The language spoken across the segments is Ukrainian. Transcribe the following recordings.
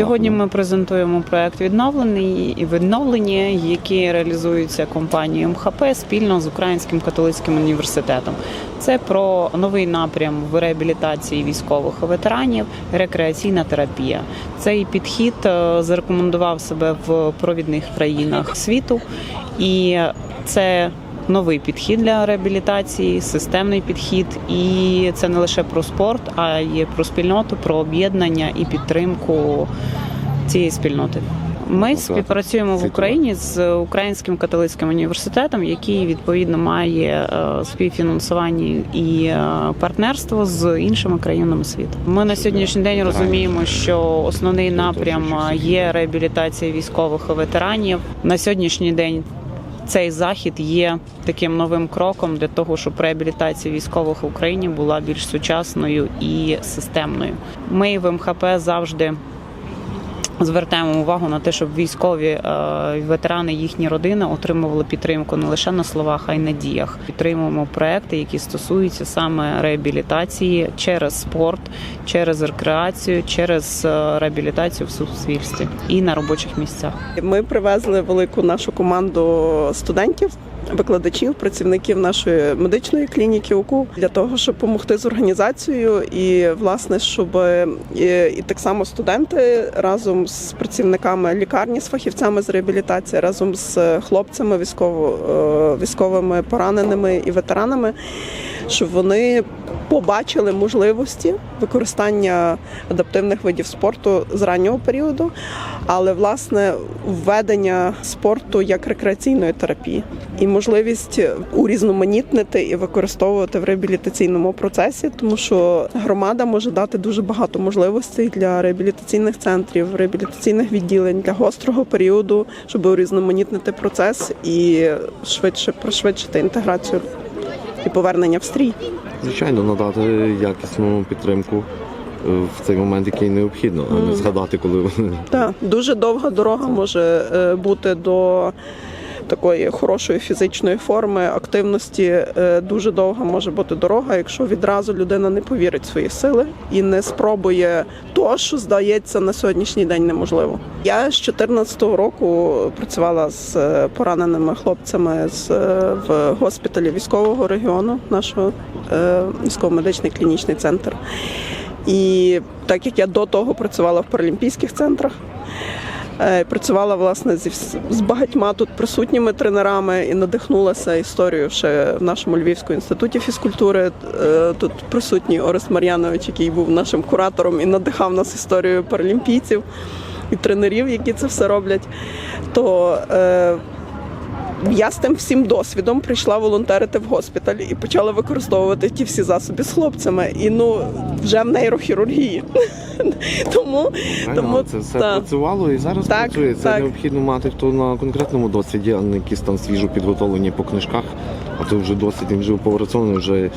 Сьогодні ми презентуємо проект відновлений і відновлені, які реалізуються компанією МХП спільно з Українським католицьким університетом. Це про новий напрям в реабілітації військових ветеранів, рекреаційна терапія. Цей підхід е, зарекомендував себе в провідних країнах світу, і це новий підхід для реабілітації, системний підхід. І це не лише про спорт, а й про спільноту, про об'єднання і підтримку цієї спільноти. Ми співпрацюємо в Україні з Українським католицьким університетом, який відповідно має е, співфінансування і е, партнерство з іншими країнами світу. Ми на сьогоднішній день розуміємо, що основний напрям е, є реабілітація військових і ветеранів. На сьогоднішній день цей захід є таким новим кроком для того, щоб реабілітація військових в Україні була більш сучасною і системною. Ми в МХП завжди звертаємо увагу на те, щоб військові е, ветерани, їхні родини отримували підтримку не лише на словах, а й на діях. Підтримуємо проекти, які стосуються саме реабілітації через спорт, через рекреацію, через е, реабілітацію в суспільстві і на робочих місцях. Ми привезли велику нашу команду студентів. Викладачів, працівників нашої медичної клініки УКУ для того, щоб допомогти з організацією, і власне, щоб і, і так само студенти разом з працівниками лікарні, з фахівцями з реабілітації, разом з хлопцями, військово е, військовими пораненими і ветеранами, щоб вони побачили можливості використання адаптивних видів спорту з раннього періоду, але власне введення спорту як рекреаційної терапії і можливість урізноманітнити і використовувати в реабілітаційному процесі, тому що громада може дати дуже багато можливостей для реабілітаційних центрів, реабілітаційних відділень для гострого періоду, щоб урізноманітнити процес і швидше пришвидшити інтеграцію і повернення в стрій. Звичайно, надати якісну підтримку е, в цей момент, який необхідно, а не згадати, коли вони Так, дуже довга дорога може е, бути до такої хорошої фізичної форми, активності. Е, Дуже довга може бути дорога, якщо відразу людина не повірить в свої сили і не спробує то, що здається на сьогоднішній день неможливо. Я з 2014 року працювала з е, пораненими хлопцями з е, в госпіталі військового регіону, нашого військово-медичний клінічний центр. І так як я до того працювала в паралімпійських центрах, працювала власне зі з багатьма тут присутніми тренерами і надихнулася історією ще в нашому Львівському інституті фізкультури. Е, Тут присутній Орес Мар'янович, який був нашим куратором і надихав нас історією паралімпійців і тренерів, які це все роблять. То е, я з тим всім досвідом прийшла волонтерити в госпіталь і почала використовувати ті всі засоби з хлопцями. І ну вже в нейрохірургії. Тому, тому це все та. працювало і зараз Так, працює. Це так. необхідно мати хто на конкретному досвіді, а не якісь там свіжо підготовлені по книжках. А то вже досвід він вже попрацьований, вже,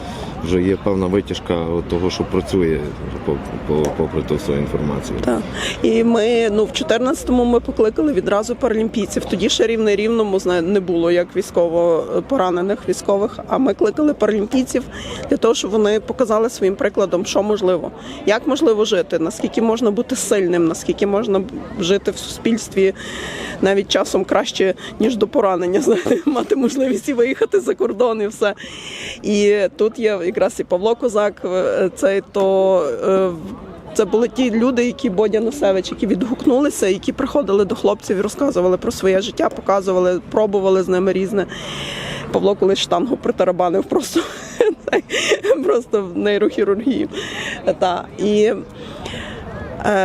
вже є певна витяжка того, що працює по- по- попри ту всю інформацію. Так. І ми ну в 14-му ми покликали відразу паралімпійців. Тоді ще рівне рівному не було як військово поранених військових. А ми кликали паралімпійців для того, щоб вони показали своїм прикладом, що можливо, як можливо жити, наскільки можна бути сильним, наскільки можна жити в суспільстві навіть часом краще ніж до поранення. Знаєте, мати можливість і виїхати за кордон, і все. І тут є якраз і Павло Козак, е, цей то. е, це були ті люди, які Бодя Носевич, які відгукнулися, які приходили до хлопців і розказували про своє життя, показували, пробували з ними різне. Павло колись штангу притарабанив просто, просто в нейрохірургії. Та. І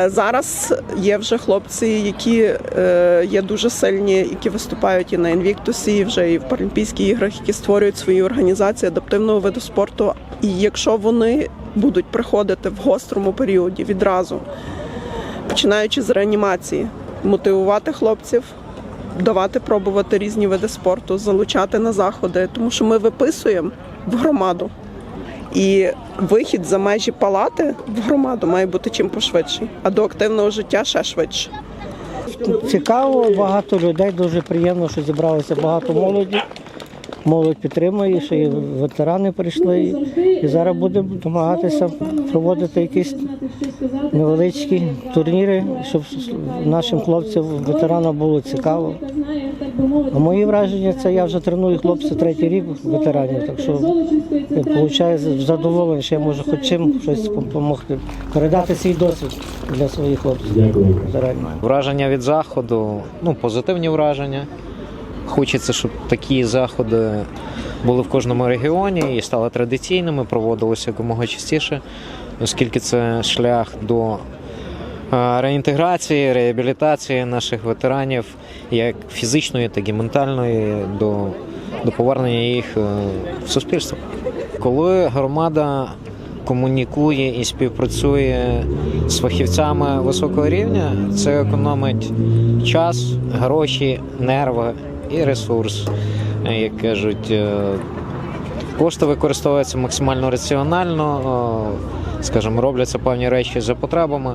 Зараз є вже хлопці, які е, є дуже сильні, які виступають і на інвіктусі, і вже і в Паралімпійських іграх, які створюють свої організації адаптивного виду спорту. І якщо вони будуть приходити в гострому періоді відразу, починаючи з реанімації, мотивувати хлопців. Давати пробувати різні види спорту, залучати на заходи, тому що ми виписуємо в громаду. І вихід за межі палати в громаду має бути чим пошвидший, а до активного життя ще швидше. Цікаво, багато людей, дуже приємно, що зібралося багато молоді. Молодь підтримує, що і ветерани прийшли. І зараз будемо намагатися проводити якісь невеличкі турніри, щоб нашим хлопцям, ветеранам було цікаво. А мої враження це я вже треную хлопців третій рік ветеранів, так що я получаю задоволення, що я можу хоч чим щось допомогти, передати свій досвід для своїх хлопців. Враження від заходу, ну, позитивні враження. Хочеться, щоб такі заходи були в кожному регіоні і стали традиційними, проводилися якомога частіше, оскільки це шлях до е, реінтеграції, реабілітації наших ветеранів, як фізичної, так і ментальної, до, до повернення їх е, в суспільство. Коли громада комунікує і співпрацює з фахівцями високого рівня, це економить час, гроші, нерви і ресурс. Е, Як кажуть, е, кошти використовуються максимально раціонально, е, скажімо, робляться певні речі за потребами.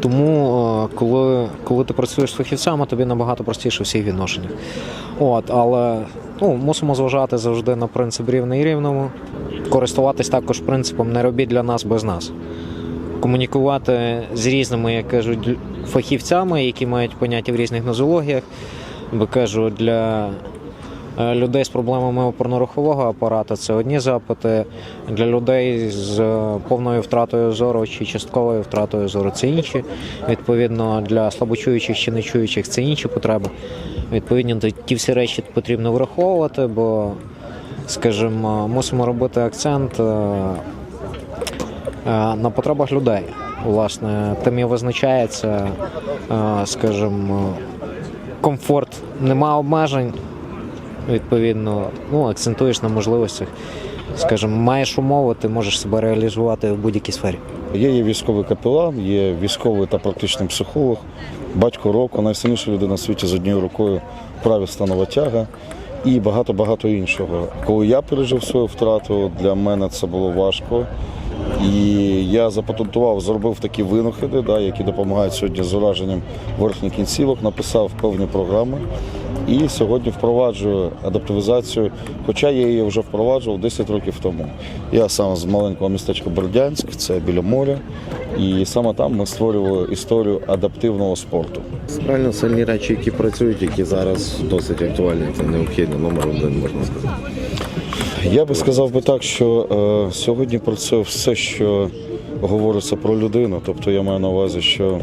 Тому, коли, коли ти працюєш з фахівцями, тобі набагато простіше всіх відношеннях. От, але ну, мусимо зважати завжди на принцип рівний рівному, користуватись також принципом не робіть для нас без нас. Комунікувати з різними, як кажуть, фахівцями, які мають поняття в різних нозологіях, бо кажу, для е, людей з проблемами опорно-рухового апарату це одні запити, для людей з е, повною втратою зору чи частковою втратою зору це інші. Відповідно, для слабочуючих чи нечуючих це інші потреби. Відповідно, ті- всі речі потрібно враховувати, бо, скажімо, мусимо робити акцент. е, на потребах людей. Власне, тим і визначається, скажімо, комфорт, нема обмежень. Відповідно, ну, акцентуєш на можливостях. Скажімо, маєш умови, ти можеш себе реалізувати в будь-якій сфері. Є, є військовий капелан, є військовий та практичний психолог, батько року, найсильніша людина на світі з однією рукою праві станова тяга і багато-багато іншого. Коли я пережив свою втрату, для мене це було важко. І я запатентував, зробив такі винахіди, да, які допомагають сьогодні з ураженням верхніх кінцівок, написав певні програми. І сьогодні впроваджую адаптивізацію, хоча я її вже впроваджував 10 років тому. Я сам з маленького містечка Бердянськ, це біля моря, і саме там ми створювали історію адаптивного спорту. Реально сильні речі, які працюють, які зараз досить актуальні. Це необхідно номер один, можна сказати. Я би сказав би так, що е, сьогодні працює все, що говориться про людину. Тобто я маю на увазі, що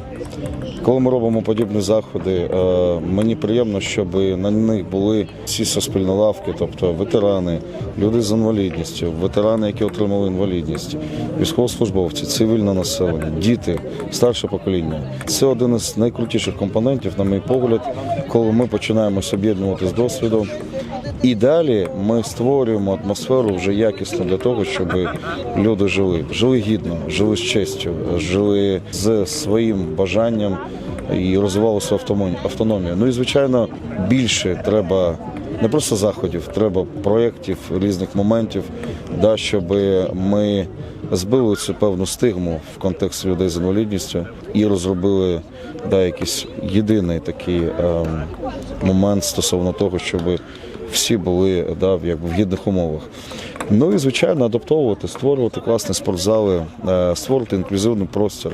коли ми робимо подібні заходи, е, мені приємно, щоб на них були всі суспільні лавки, тобто ветерани, люди з інвалідністю, ветерани, які отримали інвалідність, військовослужбовці, цивільне населення, діти, старше покоління. Це один із найкрутіших компонентів, на мій погляд, коли ми починаємо об'єднувати з досвідом. І далі ми створюємо атмосферу вже якісно для того, щоб люди жили, жили гідно, жили з честю, жили з своїм бажанням і розвивали свою автономію-. Ну і звичайно, більше треба не просто заходів, треба проєктів, різних моментів, да, щоб ми збили цю певну стигму в контексті людей з інвалідністю і розробили да, якийсь єдиний такий ем, момент стосовно того, щоб всі були да, якби в гідних умовах. Ну і звичайно, адаптовувати, створювати класні спортзали, е, створити інклюзивний простір,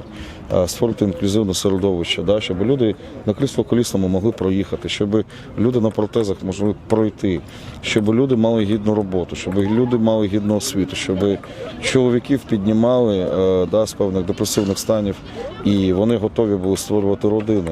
е, створити інклюзивне середовище, да, щоб люди на крісло колісному могли проїхати, щоб люди на протезах могли пройти, щоб люди мали гідну роботу, щоб люди мали гідну освіту, щоб чоловіків піднімали е, да, з певних депресивних станів і вони готові були створювати родини.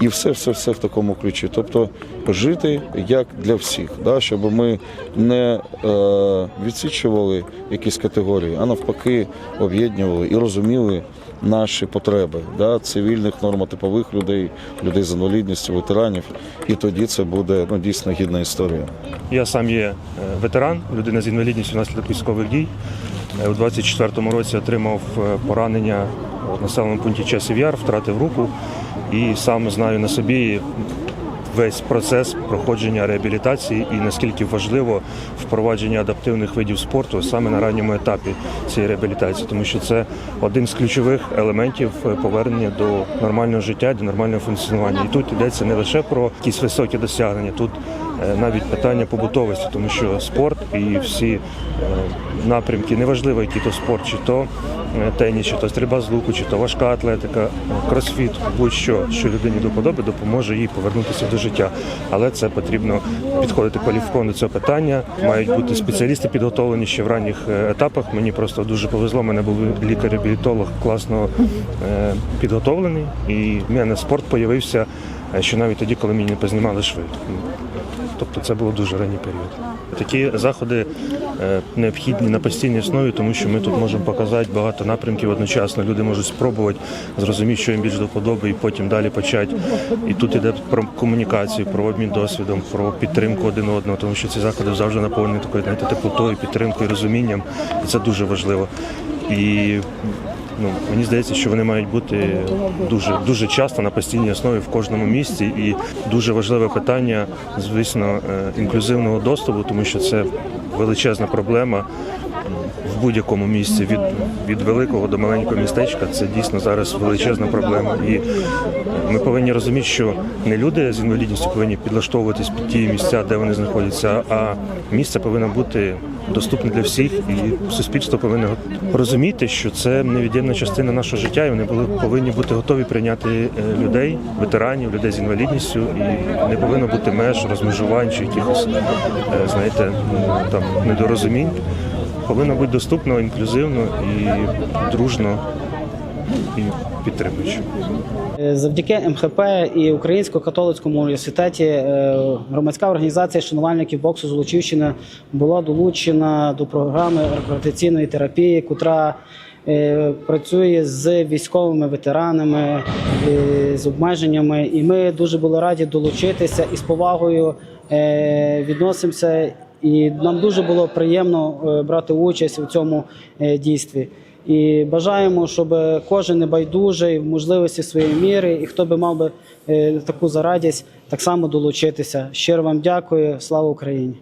І все, все, все в такому ключі. Тобто жити як для всіх, да? щоб ми не е, відсічували якісь категорії, а навпаки, об'єднували і розуміли наші потреби да? цивільних нормотипових людей, людей з інвалідністю, ветеранів. І тоді це буде ну, дійсно гідна історія. Я сам є е, ветеран, людина з інвалідністю внаслідок військових дій. Е, У 24-му році отримав е, поранення в населеному пункті Часів Яр, втратив руку і сам знаю на собі весь процес проходження реабілітації і наскільки важливо впровадження адаптивних видів спорту саме на ранньому етапі цієї реабілітації, тому що це один з ключових елементів повернення до нормального життя, до нормального функціонування. І тут йдеться не лише про якісь високі досягнення, тут навіть питання побутовості, тому що спорт і всі е, напрямки, неважливо, який то спорт, чи то е, теніс, чи то стрільба з луку, чи то важка атлетика, е, кросфіт, будь-що, що людині до подоби, допоможе їй повернутися до життя. Але це потрібно підходити кваліфіковано до цього питання. Мають бути спеціалісти підготовлені ще в ранніх е, етапах. Мені просто дуже повезло. Мене був лікар-реабілітолог класно е, підготовлений, і в мене спорт появився е, ще навіть тоді, коли мені не познімали шви. Тобто це було дуже ранній період. Такі заходи е, необхідні на постійній основі, тому що ми тут можемо показати багато напрямків одночасно. Люди можуть спробувати зрозуміти, що їм більш до вподоби, і потім далі почати. І тут іде про комунікацію, про обмін досвідом, про підтримку один одного, тому що ці заходи завжди наповнені такою знаєте, теплотою, підтримкою, розумінням, і це дуже важливо. І ну, мені здається, що вони мають бути дуже дуже часто на постійній основі в кожному місці. І дуже важливе питання, звісно, е, інклюзивного доступу, тому що це величезна проблема в будь-якому місці від, від великого до маленького містечка. Це дійсно зараз величезна проблема. І ми повинні розуміти, що не люди з інвалідністю повинні підлаштовуватись під ті місця, де вони знаходяться, а місце повинно бути доступне для всіх, і суспільство повинно розуміти, що це невід'ємна частина нашого життя, і вони були повинні бути готові прийняти е, людей, ветеранів, людей з інвалідністю, і не повинно бути меж, розмежувань чи якихось, е, знаєте, там недорозумінь. Повинно бути доступно, інклюзивно і дружно і підтримуючи. Завдяки МХП і Українському католицькому університеті е, громадська організація шанувальників боксу Золочівщина була долучена до програми рекреаційної терапії, котра е, працює з військовими ветеранами е, з обмеженнями. І ми дуже були раді долучитися і з повагою відносимося. І нам дуже було приємно е, брати участь у цьому е, дійстві. І бажаємо, щоб кожен небайдужий в можливості своєї міри, і хто би мав би е, таку зарадість, так само долучитися. Щиро вам дякую. Слава Україні!